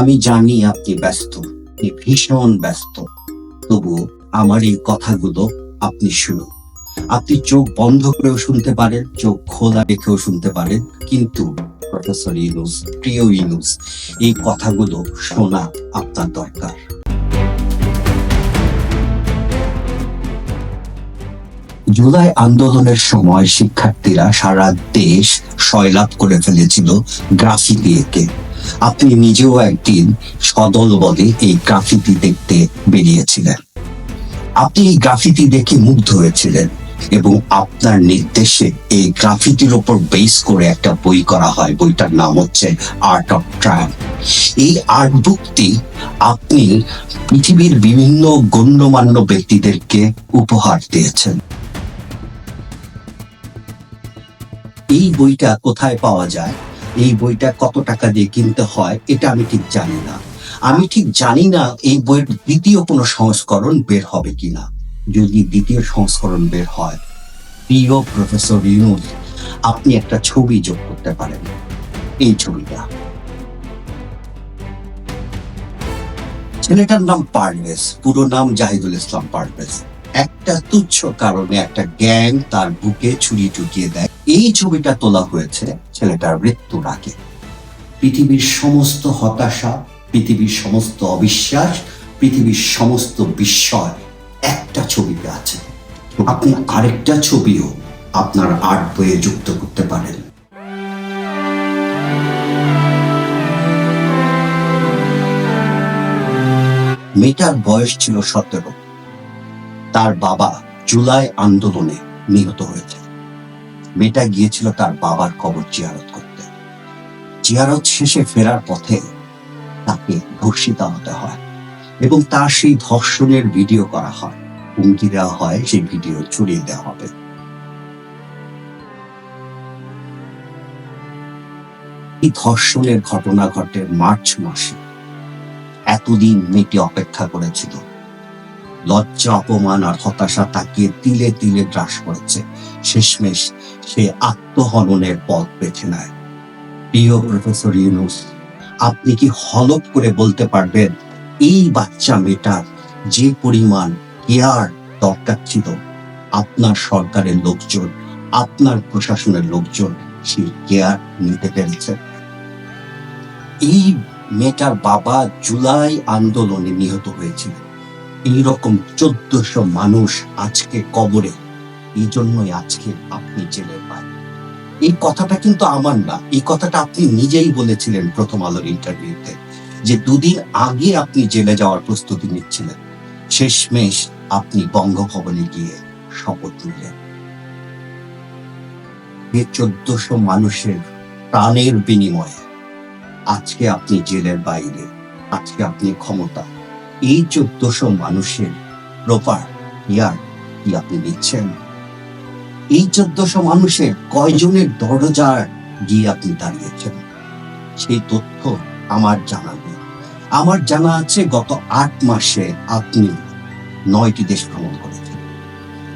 আমি জানি আপনি ব্যস্ত, আপনি ভীষণ ব্যস্ত। তবু আমার এই কথাগুলো আপনি শুনুন। আপনি চোখ বন্ধ করেও শুনতে পারেন, চোখ খোলা রেখেও শুনতে পারেন, কিন্তু প্রফেসর ইউনুস প্রিয় ইউনুস এই কথাগুলো শোনা আপনার দরকার। জুলাই আন্দোলনের সময় শিক্ষার্থীরা সারা দেশ সয়লাভ করে ফেলেছিল গ্রাফিতি এঁকে আপনি নিজেও একদিন সদল বলে এই গ্রাফিতি দেখতে বেরিয়েছিলেন। আপনি এই গ্রাফিতি দেখে মুগ্ধ হয়েছিলেন এবং আপনার নির্দেশে এই গ্রাফিতির উপর বেস করে একটা বই করা হয়। বইটার নাম হচ্ছে আর্ট অফ ট্রায়াল এই আর্ট বুকটি আপনি পৃথিবীর বিভিন্ন গণ্যমান্য ব্যক্তিদেরকে উপহার দিয়েছেন। এই বইটা কোথায় পাওয়া যায়? এই বইটা কত টাকা দিয়ে কিনতে হয়, এটা আমি ঠিক জানি না। আমি ঠিক জানি না এই বইয়ের দ্বিতীয় কোনো সংস্করণ বের হবে কিনা। যদি দ্বিতীয় সংস্করণ বের হয়, প্রিয় প্রফেসর ইউনুস, আপনি একটা ছবি যোগ করতে পারেন। এই ছবিটা। ছেলেটার নাম পারভেজ, পুরো নাম জাহিদুল ইসলাম পারভেজ। একটা তুচ্ছ কারণে একটা গ্যাং তার বুকে ছুরি ঢুকিয়ে দেয়। এই ছবিটা তোলা হয়েছে ছেলেটার মৃত্যুর আগে। পৃথিবীর সমস্ত হতাশা, পৃথিবীর সমস্ত অবিশ্বাস, পৃথিবীর সমস্ত বিস্ময় একটা ছবিতে আছে। আপনি আরেকটা ছবিও আপনার আর্ট বইয়ে যুক্ত করতে পারেন। মেয়েটার বয়স ছিল সতেরো। তার বাবা জুলাই আন্দোলনে নিহত হয়েছে মেয়েটা গিয়েছিল তার বাবার কবর জিয়ারত করতে। জিয়ারত শেষে ফেরার পথে তাকে ধর্ষিত হতে হয় এবং তার সেই ধর্ষণের ভিডিও করা হয়। হুমকি দেওয়া হয়, সেই ভিডিও ছড়িয়ে দেওয়া হবে। এই ধর্ষণের ঘটনা ঘটে মার্চ মাসে। এতদিন মেয়েটি অপেক্ষা করেছিল। লজ্জা, অপমান আর হতাশা তাকে তিলে তিলে গ্রাস করেছে। শেষমেশ সে আত্মহননের পথ বেছে নেয়। প্রিয় প্রফেসর ইউনুস, আপনি কি হলপ করে বলতে পারবেন, এই বাচ্চা মেয়েটার যে পরিমাণ কেয়ার দরকার ছিল, আপনার সরকারের লোকজন, আপনার প্রশাসনের লোকজন সেই কেয়ার নিতে পেরেছে? এই মেয়েটার বাবা জুলাই আন্দোলনে নিহত হয়েছিল এইরকম চোদ্দশো মানুষ আজকে কবরে এই জন্যই আজকে আপনি জেলে পান। এই কথাটা কিন্তু আমার না, এই কথাটা আপনি নিজেই বলেছিলেন প্রথম আলোর ইন্টারভিউতে যে দুদিন আগে আপনি জেলে যাওয়ার প্রস্তুতি নিচ্ছিলেন। শেষমেশ আপনি বঙ্গভবনে গিয়ে শপথ নিলেন। এই চোদ্দশো মানুষের প্রাণের বিনিময়ে আজকে আপনি জেলের বাইরে, আজকে আপনি ক্ষমতা এই চোদ্দশো মানুষের প্রপার ইয়ার কি আপনি দিচ্ছেন এই চোদ্দশো মানুষের কয়জনের দরজার গিয়ে আপনি দাঁড়িয়েছেন? সেই তথ্য আমার জানা নেই। আমার জানা আছে গত আট মাসে আপনি নয়টি দেশ ভ্রমণ করেছেন।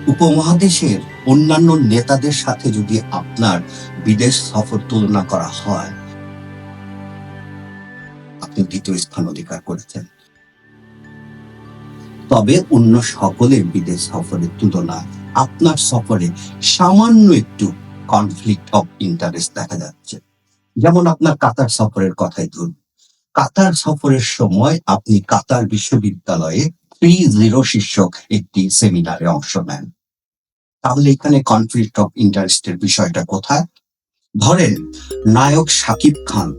উপমহাদেশের অন্যান্য নেতাদের সাথে যদি আপনার বিদেশ সফর তুলনা করা হয়, আপনি দ্বিতীয় স্থান অধিকার করেছেন। তবে অন্য সকলের বিদেশ সফরের তুলনায় আপনার সফরে সামান্য একটু কনফ্লিক্ট অফ ইন্টারেস্ট দেখা যাচ্ছে। যেমন আপনার কাতার সফরের কথাই ধরুন। কাতার সফরের সময় আপনি কাতার বিশ্ববিদ্যালয়ে থ্রি জিরো শীর্ষক একটি সেমিনারে অংশ নেন। তাহলে এখানে কনফ্লিক্ট অফ ইন্টারেস্টের বিষয়টা কোথায়? ধরেন, নায়ক সাকিব খান,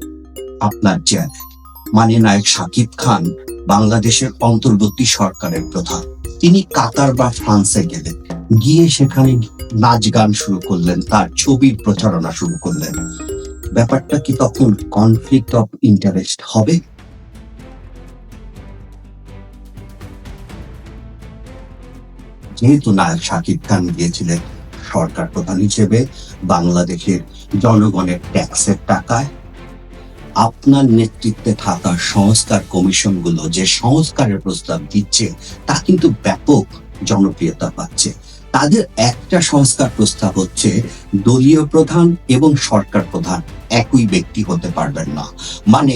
আপনার জেল মানে নায়ক সাকিব খান বাংলাদেশের অন্তর্বর্তী সরকারের প্রধান তিনি কাতার বা ফ্রান্সে গেলেন। গিয়ে সেখানে নাচ গান শুরু করলেন, তার ছবির প্রচারণা শুরু করলেন। ব্যাপারটা কি তখন কনফ্লিক্ট অফ ইন্টারেস্ট হবে? যেহেতু নায়ক শাকিব খান গিয়েছিলেন সরকার প্রধান হিসেবে, বাংলাদেশের জনগণের ট্যাক্সের টাকায় আপনার নেতৃত্বে থাকা সংস্কার কমিশনগুলো যে সংস্কারের প্রস্তাব দিচ্ছে, তা কিন্তু ব্যাপক জনপ্রিয়তা পাচ্ছে। তাদের একটা সংস্কার প্রস্তাব হচ্ছে, দলীয় প্রধান এবং সরকার প্রধান একই ব্যক্তি হতে পারবেন না। মানে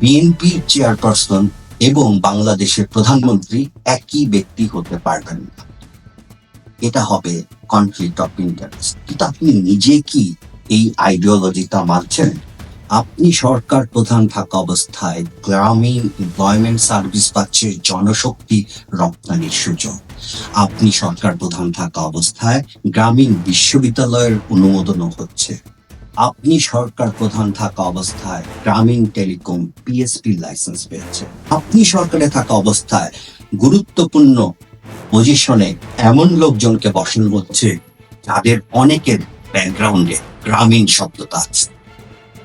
বিএনপি চেয়ারপারসন এবং বাংলাদেশের প্রধানমন্ত্রী একই ব্যক্তি হতে পারবেন না। এটা হবে কনফ্লিক্ট অফ ইন্টারেস্ট কিন্তু আপনি নিজে কি এই আইডিওলজিটা মানছেন? আপনি সরকার প্রধান থাকা অবস্থায় গ্রামীণ এমপ্লয়মেন্ট সার্ভিস পাচ্ছে জনশক্তি রপ্তানির সুযোগ। আপনি সরকার প্রধান থাকা অবস্থায় গ্রামীণ বিশ্ববিদ্যালয়ের অনুমোদনও হচ্ছে। আপনি সরকার প্রধান থাকা অবস্থায় গ্রামীণ টেলিকম পিএসপি লাইসেন্স পেয়েছে। আপনি সরকারে থাকা অবস্থায় গুরুত্বপূর্ণ পজিশনে এমন লোকজনকে বসানো হচ্ছে যাদের অনেকের ব্যাকগ্রাউন্ডে গ্রামীণ শব্দতা আছে।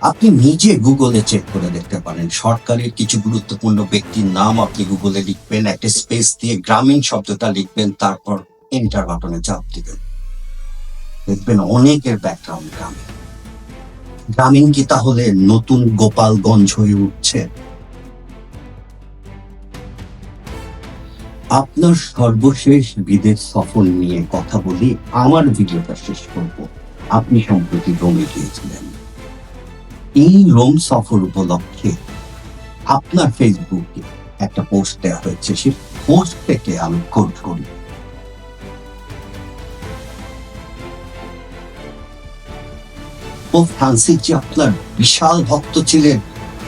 আপনি নিজে গুগলে চেক করে দেখতে পারেন। সরকারের কিছু গুরুত্বপূর্ণ ব্যক্তির নাম আপনি গুগলে লিখবেন, একটা স্পেস দিয়ে গ্রামীণ শব্দটা লিখবেন, তারপর এন্টার বাটনে চাপ দিবেন। দেখবেন অনেকের ব্যাকগ্রাউন্ড গ্রামীণ। গ্রামীণ কি তাহলে নতুন গোপালগঞ্জ হয়ে উঠছে? আপনার সর্বশেষ বিদেশ সফর নিয়ে কথা বলি, আমার ভিডিওটা শেষ করব। আপনি সম্প্রতি রোমে গিয়েছিলেন। এই রোম সফর উপলক্ষে আপনার ফেসবুকে একটা পোস্ট দেওয়া হয়েছে। সেই পোস্ট থেকে আমি কোট করি। ফ্রান্সিস যে আপনার বিশাল ভক্ত ছিলেন।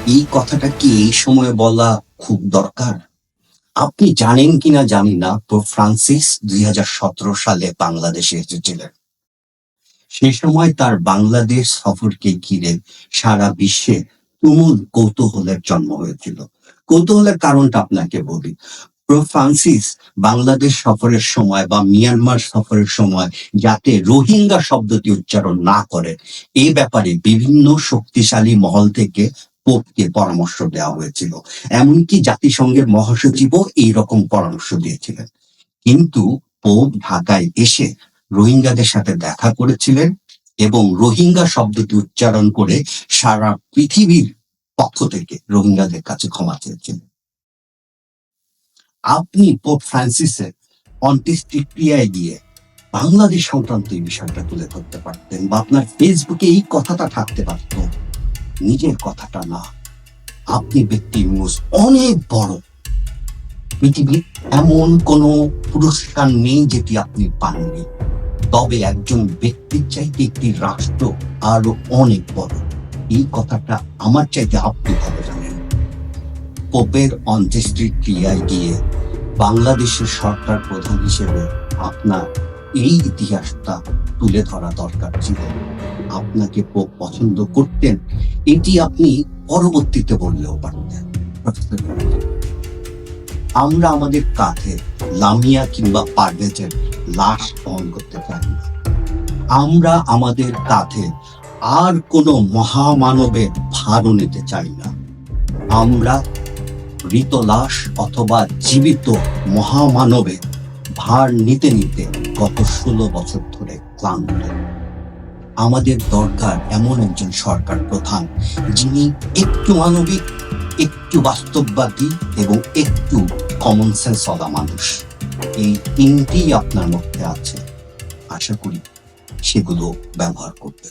এই কথাটা কি এই সময়ে বলা খুব দরকার? আপনি জানেন কিনা জানি না, পোপ ফ্রান্সিস দুই হাজার সতেরো সালে বাংলাদেশে এসেছিলেন। সেই সময় তার বাংলাদেশ সফরকে ঘিরে সারা বিশ্বে তুমুল কৌতূহলের জন্ম হয়েছিল। কৌতূহলের কারণটা আপনাকে বলি। ফ্রান্সিস বাংলাদেশ সফরের সময় বা মিয়ানমার সফরের সময় যাতে রোহিঙ্গা শব্দটি উচ্চারণ না করে এই ব্যাপারে বিভিন্ন শক্তিশালী মহল থেকে পোপকে পরামর্শ দেওয়া হয়েছিল। এমনকি জাতিসংঘের মহাসচিবও এইরকম পরামর্শ দিয়েছিলেন। কিন্তু পোপ ঢাকায় এসে রোহিঙ্গাদের সাথে দেখা করেছিলেন এবং রোহিঙ্গা শব্দটি উচ্চারণ করে সারা পৃথিবীর পক্ষ থেকে রোহিঙ্গাদের কাছে ক্ষমা চেয়েছিলেন। আপনি পোপ ফ্রান্সিসের অন্ত্যেষ্টিক্রিয়ায় গিয়ে বাংলাদেশ সংক্রান্ত এই বিষয়টা তুলে ধরতে পারতেন বা আপনার ফেসবুকে এই কথাটা থাকতে পারত। নিজের কথাটা না। আপনি ব্যক্তি অনেক বড়। পৃথিবীর এমন কোনো পুরস্কার নেই যেটি আপনি পাননি। তবে একজন ব্যক্তির চাইতে একটি রাষ্ট্র আরও অনেক বড়। এই কথাটা আমার চাইতে আপনি ভালো জানেন? পোপের অন্ত্যেষ্টির ক্রিয়ায় গিয়ে বাংলাদেশের সরকার প্রধান হিসেবে আপনার এই ইতিহাসটা তুলে ধরা দরকার ছিল। আপনাকে পোপ পছন্দ করতেন, এটি আপনি পরবর্তীতে বললেও পারতেন। আমরা আমাদের কাঁধে লামিয়া কিংবা পারভেজের লাশ বহন করতে পারি না। আমরা আমাদের কাঁধে আর কোনো মহামানবের ভারও নিতে চাই না। আমরা মৃত লাশ অথবা জীবিত মহামানবের ভার নিতে নিতে গত ষোলো বছর ধরে ক্লান্ত। আমাদের দরকার এমন একজন সরকার প্রধান, যিনি একটু মানবিক, একটু বাস্তববাদী এবং একটু কমন সেন্স ওলা মানুষ। এই তিনটি আপনার মধ্যে আছে। আশা করি সেগুলো ব্যবহার করবে